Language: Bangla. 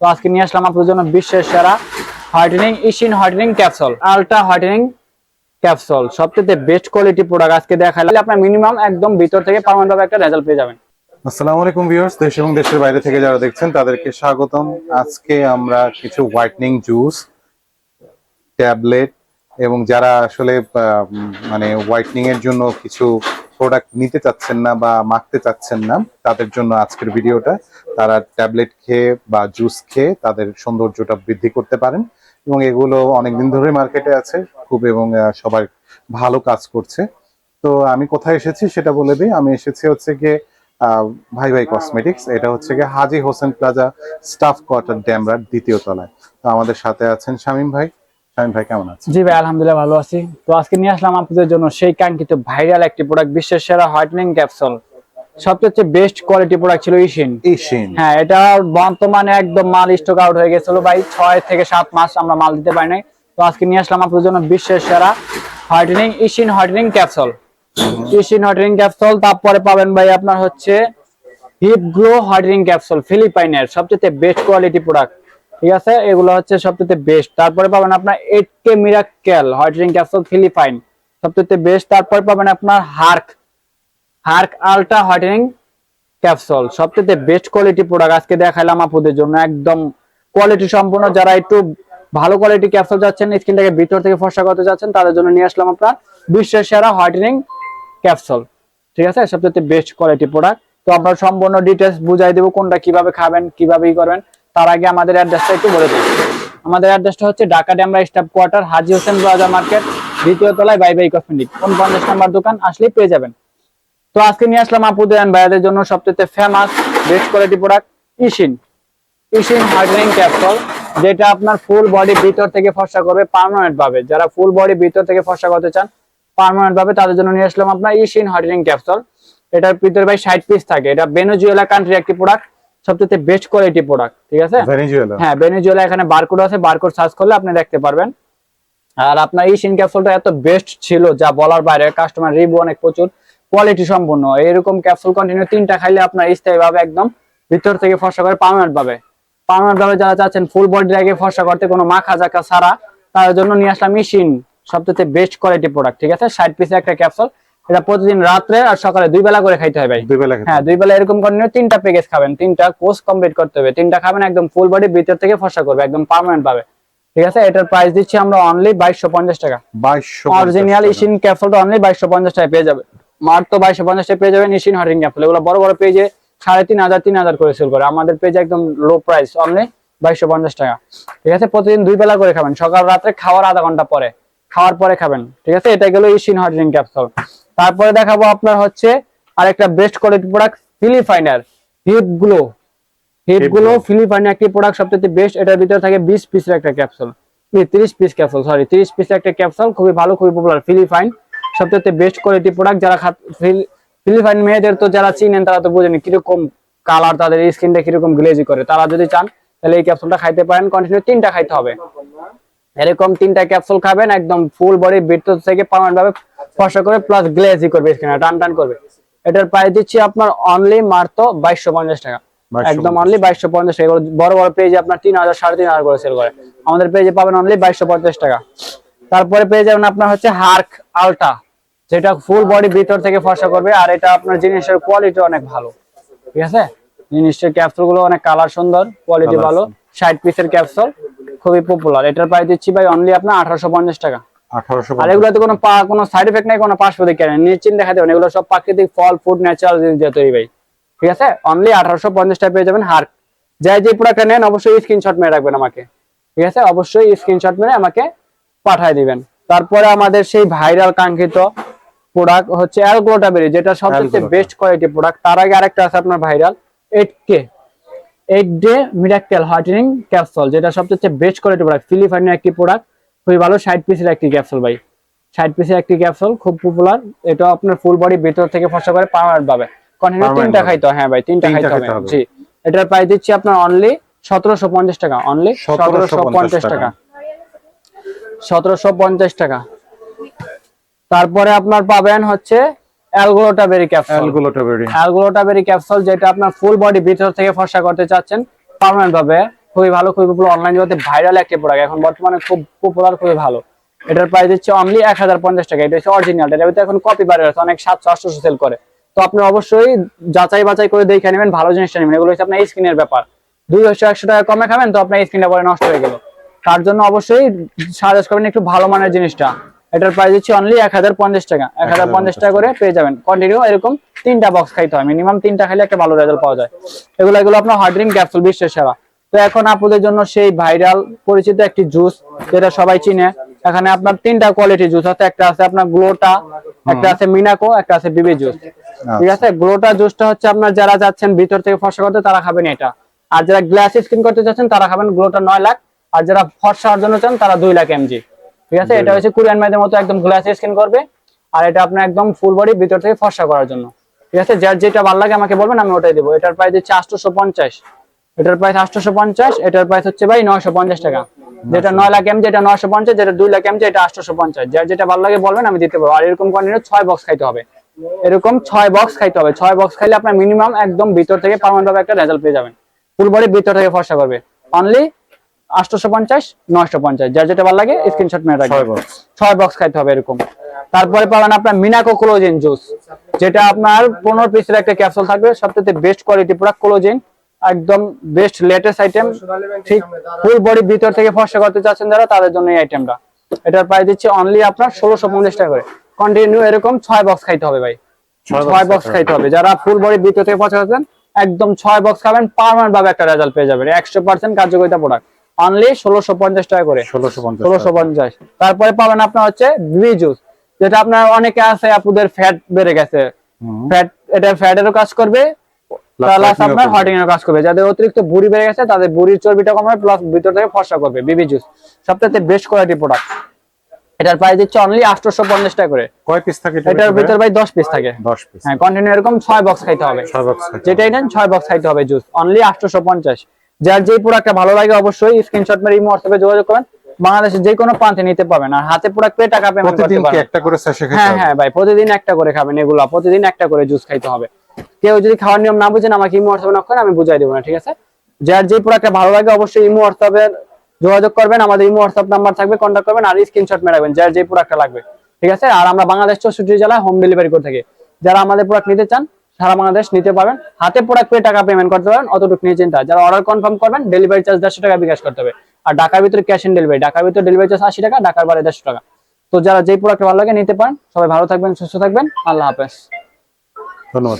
তো আজকে নিয়ে আসলাম আপনাদের জন্য বিশ্বের সেরা whitening ইশিন whitening capsule, ultra whitening capsule. সবচেয়ে বেস্ট কোয়ালিটি প্রোডাক্ট আজকে দেখালে আপনার মিনিমাম একদম ভিতর থেকে পারমানেন্ট ভাবে একটা রেজাল্ট পেয়ে যাবেন। আসসালামু আলাইকুম ভিউয়ার্স দেশ এবং দেশের বাইরে থেকে যারা দেখছেন, তাদেরকে স্বাগতম। আজকে আমরা কিছু হোয়াইটনিং জুস ট্যাবলেট এবং যারা আসলে মানে হোয়াইটনিং এর জন্য কিছু প্রোডাক্ট নিতে চাচ্ছেন না বা মাখতে চাচ্ছেন না, তাদের জন্য আজকের ভিডিওটা। তারা ট্যাবলেট খেয়ে বা জুস খেয়ে তাদের সৌন্দর্যটা বৃদ্ধি করতে পারেন এবং এগুলো অনেকদিন ধরে মার্কেটে আছে খুব এবং সবাই ভালো কাজ করছে। তো আমি কোথায় এসেছি সেটা বলে দিই। আমি এসেছি হচ্ছে গিয়ে ভাই ভাই কসমেটিক্স এটা হচ্ছে গিয়ে Haji Hossain plaza staff quarter ড্যামরার দ্বিতীয় তলায়। তো আমাদের সাথে আছেন শামীম ভাই। ভাই কেমন আছেন? জি ভাই আলহামদুলিল্লাহ ভালো আছি। তো আজকে নিয়ে আসলাম আপনাদের জন্য সেই কাঙ্ক্ষিত ভাইরাল একটি প্রোডাক্ট বিশ্বের সেরা হোয়াইটেনিং ক্যাপসুল সবচেয়ে বেস্ট কোয়ালিটি প্রোডাক্ট ছিল ইশিন ইশিন হ্যাঁ এটা বর্তমানে একদম মাল স্টক আউট হয়ে গেছিল ভাই ছয় থেকে সাত মাস আমরা মাল দিতে পারি নাই। তো আজকে নিয়ে আসলাম আপনাদের জন্য বিশ্বের সেরা হোয়াইটেনিং ইশিন হোয়াইটেনিং ক্যাপসুল ইশিন হোয়াইটেনিং ক্যাপসুল তারপরে পাবেন ভাই আপনার হচ্ছে হিপ গ্লো হোয়াইটেনিং ক্যাপসুল ফিলিপাইনের সবচেয়ে বেস্ট কোয়ালিটি প্রোডাক্ট ঠিক আছে? এগুলো হচ্ছে সবচেয়ে বেস্ট তারপরে পাবেন আপনার eight K miracle whitening capsule Philippine সবচেয়ে বেস্ট তারপরে পাবেন আপনার হার্ক হার্ক আলট্রা হোয়াইটেনিং ক্যাপসুল সবচেয়ে বেস্ট কোয়ালিটি প্রোডাক্ট আজকে দেখাইলাম আপনাদের জন্য। একদম কোয়ালিটি সম্পূর্ণ। যারা একটু ভালো কোয়ালিটি ক্যাপসুল যাচ্ছেন স্কিনটাকে ভিতর থেকে ফর্সা করতে যাচ্ছেন, তাদের জন্য নিয়ে আসলাম আপনার বিশ্বের সেরা হোয়াইটেনিং ক্যাপসুল ঠিক আছে? সবচেয়ে বেস্ট কোয়ালিটি প্রোডাক্ট তো আপনার সম্পূর্ণ ডিটেলস বুঝাই দেবো কোনটা কীভাবে খাবেন কীভাবে ই করবেন। তার আগে আমাদের অ্যাড্রেসটা একটু বলে দিই। আমাদের অ্যাড্রেসটা হচ্ছে Dhaka Demra staff quarter, Haji Hossain plaza market, দ্বিতীয় তলায় বাই বাই কসমেটিক। পঞ্চাশ নাম্বার দোকান, আসলেই পেয়ে যাবেন। তো আজকে নিয়ে আসলাম আপুদের and ভাইয়াদের জন্য সবচেয়ে ফেমাস বেস্ট কোয়ালিটি প্রোডাক্ট ইশিন ইশিন হার্ডনিং ক্যাপসুল যেটা আপনার ফুল বডি ভিতর থেকে ফর্সা করবে পার্মানেন্ট ভাবে। যারা ফুল বডি ভিতর থেকে ফর্সা করতে চান পার্মানেন্ট ভাবে তাদের জন্য নিয়ে আসলাম আপনার ইশিন হার্ডনিং ক্যাপসুল এটার ভিতরে ভাই ষাট পিস থাকে। এটা বেনোজুয়েলা কান্ট্রি একটি প্রোডাক্ট সবচেয়ে বেস্ট কোয়ালিটি প্রোডাক্ট ঠিক আছে? ভেনেজুয়েলা হ্যাঁ বেনেজুয়েলা এখানে বারকোড আছে বারকোড সার্চ করলে আপনি দেখতে পারবেন। আর আপনার এই সিন ক্যাপসুলটা এত বেস্ট ছিল যা বলার বাইরে কাস্টমার রিভিউ অনেক প্রচুর কোয়ালিটি সম্পূর্ণ। এরকম ক্যাপসুল কন্টিনিউ তিনটা খাইলে আপনার স্থায়ী ভাবে একদম ভিতর থেকে ফর্সা করে পার্মানেন্ট পাবে। পার্মানেন্ট ভাবে যারা চাচ্ছেন ফুল বডি আগে ফর্সা করতে কোনো মাখা জাকা ছাড়া তার জন্য নিয়ে আসলাম মেশিন সবচেয়ে বেস্ট কোয়ালিটি প্রোডাক্ট ঠিক আছে? ষাট পিসে একটা ক্যাপসুল এটা প্রতিদিন রাত্রে আর সকালে দুই বেলা করে খাইতে হয় ভাই। দুই বেলা হ্যাঁ দুই বেলা এরকম কন্টিনিউ তিনটা প্যাকেজ খাবেন তিনটা কোর্স কমপ্লিট করতে হবে। তিনটা খাবেন একদম ফুল বডি ভিতর থেকে ফসা করবে একদম পার্মানেন্ট পাবে। ঠিক আছে? এটার প্রাইস দিচ্ছি আমরা অনলি বাইশশো পঞ্চাশ টাকা। বাইশশো অরিজিনাল ইশিন ক্যাপসুলটা অনলি বাইশশো পঞ্চাশ টাকা পেয়ে যাবে। মার তো বাইশশো পঞ্চাশ টাকা পেয়ে যাবেন ইশিন হটিং ক্যাপসুল এগুলো বড় বড় পেজে সাড়ে তিন হাজার তিন হাজার করে সেল করে। আমাদের পেজে একদম লো প্রাইস অনলি বাইশশো পঞ্চাশ টাকা। ঠিক আছে? প্রতিদিন দুই বেলা করে খাবেন। সকাল রাত্রে খাওয়ার আধা ঘণ্টা পরে। খাওয়ার পরে খাবেন ঠিক আছে? এটা গেল ইশিন হটিং ক্যাপসুল তারপরে দেখাবো আপনার হচ্ছে আরেকটা বেস্ট কোয়ালিটি প্রোডাক্ট ফিলিফাইনার হিপ গ্লো Hip গুলো Glow। একটি প্রোডাক্ট সবচেয়ে বেস্ট এটার ভিতরে থাকে বিশ পিসের একটা ক্যাপসুল তিরিশ পিস ক্যাপসুল সরি তিরিশ পিসের একটা ক্যাপসুল খুবই ভালো খুবই পপুলার ফিলিফাইন সবচেয়ে বেস্ট কোয়ালিটি প্রোডাক্ট যারা খাত- ফিল- ফিলিপাইন মেয়েদের তো যারা চিনেন তারা তো বুঝেনি কীরকম কালার তাদের স্কিনটা কীরকম গ্লেজি করে। তারা যদি চান তাহলে এই ক্যাপসুলটা খাইতে পারেন। কন্টিনিউ তিনটা খাইতে হবে। এরকম তিনটা ক্যাপসুল খাবেন একদম ফুল বডি ভিতর থেকে পার্মানেন্ট ভাবে ফসা করে প্লাস গ্লেজি করবে স্কিন টান টান করবে। এটার প্রাইস দিচ্ছি আপনার অনলি মাত্র বাইশশো পঞ্চাশ টাকা। একদম অনলি বাইশশো পঞ্চাশ টাকা। বড় বড় পেজে আপনার তিন হাজার সাড়ে তিন হাজার করে সেল করে। আমাদের পেজে পাবেন অনলি বাইশশো পঞ্চাশ টাকা। তারপরে পেয়ে যাবেন আপনার হচ্ছে হার্ক আলটা যেটা ফুল বডি ভিতর থেকে ফসা করবে আর এটা আপনার জিনিসের কোয়ালিটি অনেক ভালো। ঠিক আছে? জিনিসের ক্যাপসুলগুলো অনেক কালার সুন্দর কোয়ালিটি ভালো। ষাট পিসের ক্যাপসুল খুবই পপুলার এটার প্রাইস দিচ্ছি ভাই অনলি আপনার আঠারোশো পঞ্চাশ টাকা। আর এগুলোতে কোনো পা- কোনো সাইড এফেক্ট নাই কোনো পার্শ্ব নেই। নিশ্চিন্ত দেখা দেবেন এগুলো সব প্রাকৃতিক ফল ফুড ন্যাচারাল জিনিস দিয়ে তৈরি ভাই। ঠিক আছে? অনলি আঠারোশো পঞ্চাশ টাকা পেয়ে যাবেন হার। যাই যে প্রোডাক্টটা নেন অবশ্যই স্ক্রিনশট মেরে রাখবেন আমাকে। ঠিক আছে? অবশ্যই স্ক্রিনশট মেরে আমাকে পাঠিয়ে দিবেন। তারপরে আমাদের সেই ভাইরাল কাঙ্ক্ষিত প্রোডাক্ট হচ্ছে অ্যালগ্লোটাবেরি যেটা সবচেয়ে। বেস্ট কোয়ালিটি প্রোডাক্ট তার আগে আরেকটা আছে আপনার viral eight K eight day miracle whitening capsule যেটা সবচেয়ে বেস্ট কোয়ালিটি প্রোডাক্ট ফিলিপাইনের একটি প্রোডাক্ট খুবই ভালো ষাট পিসের একটি ক্যাপসুল ভাই ষাট পিসের একটি ক্যাপসুল খুব পপুলার এটা আপনার ফুল বডি ভিতর থেকে ফসা করে পাওয়ার পাবে তিনটা। খাইতে হয়, ভাই তিনটা খাইতে হবে। জি এটার প্রাইস দিচ্ছি আপনার অনলি সতেরোশো পঞ্চাশ টাকা অনলি সতেরোশো পঞ্চাশ। টাকা সতেরোশো পঞ্চাশ টাকা তারপরে আপনার পাবেন হচ্ছে অ্যালগোলোটাবেরি ক্যাপসুল। অ্যালগুলোটাবেরি অ্যালগোলোটাবেরি ক্যাপসুল যেটা আপনার ফুল বডি ভিতর থেকে ফর্সা করতে চাচ্ছেন পার্মানেন্ট ভাবে। খুবই ভালো খুবই পপুলার অনলাইন জগতে ভাইরাল একটা প্রোডাক্ট এখন বর্তমানে খুব পপুলার খুবই ভালো। এটার প্রাইস হচ্ছে অনলি এক হাজার পঞ্চাশ টাকা। এটা হচ্ছে অরিজিনাল ভিতরে এখন কপি বার হয়েছে অনেক সাতশো আটশো সেল করে। তো আপনি অবশ্যই যাচাই বাছাই করে দেখে নেবেন ভালো জিনিসটা নেবেন। এগুলো হচ্ছে আপনার স্কিনের ব্যাপার। দুই একশো একশো টাকা কমে খাবেন তো আপনার স্কিনটা পরে নষ্ট হয়ে গেল। তার জন্য অবশ্যই সাজেস্ট করবেন একটু ভালো মানের জিনিসটা। এটার প্রাইস হচ্ছে অনলি এক হাজার পঞ্চাশ টাকা। এক হাজার পঞ্চাশ টাকা করে পেয়ে যাবেন। কন্টিনিউ এরকম তিনটা বক্স খাইতে হয়। মিনিমাম তিনটা খাইলে একটা ভালো রেজাল্ট পাওয়া যায়। এগুলো এগুলো আপনার হার্ড্রিং ক্যাপসুল বিশ্বের সেরা। তো এখন আপনাদের জন্য সেই ভাইরাল পরিচিত একটি জুস যেটা সবাই চিনে। এখানে আপনার তিনটা কোয়ালিটি জুস আছে। একটা আছে আপনার গ্লোটা একটা আছে মিনাকো একটা আছে বিবি জুস ঠিক আছে? গ্লোটা জুসটা হচ্ছে আপনার যারা যাচ্ছেন ভিতর থেকে ফর্সা করতে, তারা খাবেন এটা। আর যারা গ্লাস স্কিন করতে চাচ্ছেন তারা খাবেন গ্লোটা নয় লাখ। আর যারা ফর্সা জন্য চান, তারা দুই লাখ এমজি ঠিক আছে? এটা হচ্ছে কোরিয়ান মাইদের মতো একদম গ্লাস স্কিন করবে। আর এটা আপনার একদম ফুল বডি ভিতর থেকে ফর্সা করার জন্য। ঠিক আছে? যার যেটা ভালো লাগে আমাকে বলবেন, আমি ওটাই দেবো। এটার প্রাইস হচ্ছে আটশোশো পঞ্চাশ এটার প্রাইস আটশোশো পঞ্চাশ এটার প্রাইস হচ্ছে ভাই নয়শো পঞ্চাশ টাকা। যেটা নয় লাখ এম যেটা নয়শো পঞ্চাশ যেটা দুই লাখ এম যেটা আটশোশো পঞ্চাশ যার যেটা ভালো লাগে বলবেন, আমি দিতে পারব। আর এরকম কন্টিনিউ ছয় বক্স খাইতে হবে। এরকম ছয় বক্স খাইতে হবে। ছয় বক্স খাইলে আপনার মিনিমাম একদম ভিতর থেকে পারমানেন্ট ভাবে একটা রেজাল্ট পেয়ে যাবেন। ফুল বডি ভিতর থেকে ফর্সা করবে। অনলি আটশোশো পঞ্চাশ নয়শো পঞ্চাশ যার যেটা ভালো লাগে স্ক্রিনশট মেরে ছয় রাখবেন ছয় বক্স খাইতে হবে এরকম। তারপরে পাবেন আপনার মিনাকো কোলোজেন জুস যেটা আপনার পনেরো পিসের একটা ক্যাপসুল থাকবে বেস্ট কোয়ালিটি পুরো কোলোজেন একদম বেস্ট লেটেস্ট আইটেম ঠিক ফুল বডি ভিতর থেকে ফর্সা করতে চাচ্ছেন যারা তাদের জন্য এই আইটেমটা এটার প্রাইস দিচ্ছে অনলি আপনার ষোলোশো পঞ্চাশ টাকা করে। কন্টিনিউ এরকম ছয় বক্স খাইতে হবে ভাই। ছয় বক্স খাইতে খাইতে হবে। যারা ফুল বডি ভিতর থেকে ফর্সা করছেন একদম ছয় বক্স খাবেন পারমানেন্ট ভাবে একটা রেজাল্ট পেয়ে যাবেন। একশো পার্সেন্ট কার্যকরিতা প্রোডাক্ট অনলি ষোলোশো পঞ্চাশ টাকা করে। ষোলোশো পঞ্চাশ তারপরে পাবেন আপনার হচ্ছে বিবি জুস যেটা আপনার অনেকে আছে আপুদের ফ্যাট বেড়ে গেছে। ফ্যাট এটা ফ্যাটেরও কাজ করবে প্লাস আপনার হটিং এর কাজ করবে। যাদের অতিরিক্ত বুড়ি বেড়ে গেছে তাদের বুড়ির চর্বিটা কমাবে প্লাস ভিতর থেকে ফর্সা করবে বিবি জুস সবথেকে বেস্ট কোয়ালিটি প্রোডাক্ট এটার প্রাইস দিচ্ছে অনলি টাকা করে। কয় পিস থাকে এটার ভিতর ভাই পিস থাকে। পিস হ্যাঁ কন্টিনিউ এরকম ছয় বক্স খাইতে হবে। বক্স যেটাই নেন ছয় বক্স খাইতে হবে জুস অনলি আটশোশো পঞ্চাশ। যার যেই প্রোডাক্টটা ভালো লাগে অবশ্যই স্ক্রিনশট মেরে ইমো হোয়াটসঅ্যাপে যোগাযোগ করেন বাংলাদেশের যে কোনো প্রান্তে নিতে পারবেন। আর হাতে প্রোডাক্ট পেয়ে টাকা পেমেন্ট করতে প্রতিদিন পারবেন। একটা করে স্যাশে খেতে হ্যাঁ? হ্যাঁ ভাই প্রতিদিন একটা করে খাবেন এগুলা। প্রতিদিন একটা করে জুস খাইতে হবে। কেউ যদি খাওয়ার নিয়ম না বুঝেন আমাকে ইমো হোয়াটসঅ্যাপে নক করেন আমি বুঝাই দেবো না ঠিক আছে? যার যে প্রোডাক্টটা ভালো লাগে অবশ্যই ইমো হোয়াটসঅ্যাপে যোগাযোগ করবেন। আমাদের ইমো হোয়াটসঅ্যাপ নাম্বার থাকবে কন্ট্যাক্ট করবেন আর স্ক্রিনশট মেরে রাখবেন যার যে প্রোডাক্টটা লাগবে ঠিক আছে? আর আমরা বাংলাদেশ চৌষট্টি জেলায় হোম ডেলিভারি করে থাকি। যারা আমাদের প্রোডাক্ট নিতে চান সারা বাংলাদেশ নিতে পারবেন। হাতে প্রোডাক্ট পেয়ে টাকা পেমেন্ট করতে পারেন অতটুকু নিয়ে চিন্তা। যারা অর্ডার কনফার্ম করবেন ডেলিভারি চার্জ দেড়শো টাকা বিকাশ করতে হবে। আর ঢাকার ভিতরে ক্যাশ অন ডেলিভারি ঢাকার ভিতরে ডেলিভারি চার্জ আশি টাকা, ঢাকার বাইরে দেড়শো টাকা। তো যারা যেই প্রোডাক্ট ভালো লাগে নিতে পারেন, সবাই ভালো থাকবেন, সুস্থ থাকবেন। আল্লাহ হাফেজ। ধন্যবাদ।